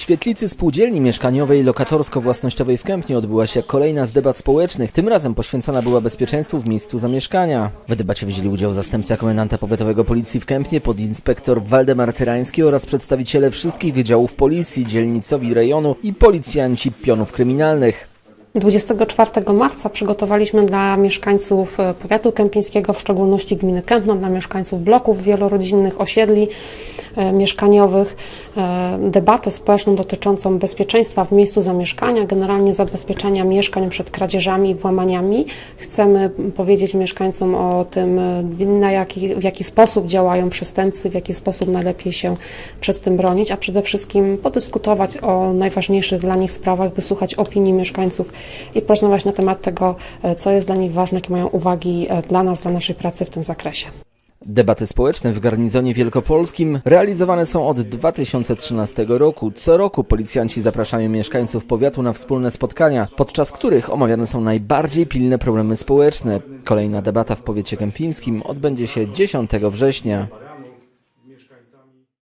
świetlicy spółdzielni mieszkaniowej lokatorsko-własnościowej w Kępniu odbyła się kolejna z debat społecznych. Tym razem poświęcona była bezpieczeństwu w miejscu zamieszkania. W debacie wzięli udział zastępca komendanta powiatowego policji w Kępnie, podinspektor Waldemar Tyrański oraz przedstawiciele wszystkich wydziałów policji, dzielnicowi rejonu i policjanci pionów kryminalnych. 24 marca przygotowaliśmy dla mieszkańców e, powiatu kępińskiego, w szczególności gminy Kępno, dla mieszkańców bloków wielorodzinnych, osiedli mieszkaniowych, e, debatę społeczną dotyczącą bezpieczeństwa w miejscu zamieszkania, generalnie zabezpieczenia mieszkań przed kradzieżami i włamaniami. Chcemy powiedzieć mieszkańcom o tym, e, na jaki, w jaki sposób działają przestępcy, w jaki sposób najlepiej się przed tym bronić, a przede wszystkim podyskutować o najważniejszych dla nich sprawach, wysłuchać opinii mieszkańców i porozmawiać na temat tego, e, co jest dla nich ważne, jakie mają uwagi e, dla nas, dla naszej pracy w tym zakresie. Debaty społeczne w garnizonie wielkopolskim realizowane są od 2013 roku. Co roku policjanci zapraszają mieszkańców powiatu na wspólne spotkania, podczas których omawiane są najbardziej pilne problemy społeczne. Kolejna debata w powiecie kępińskim odbędzie się 10 września.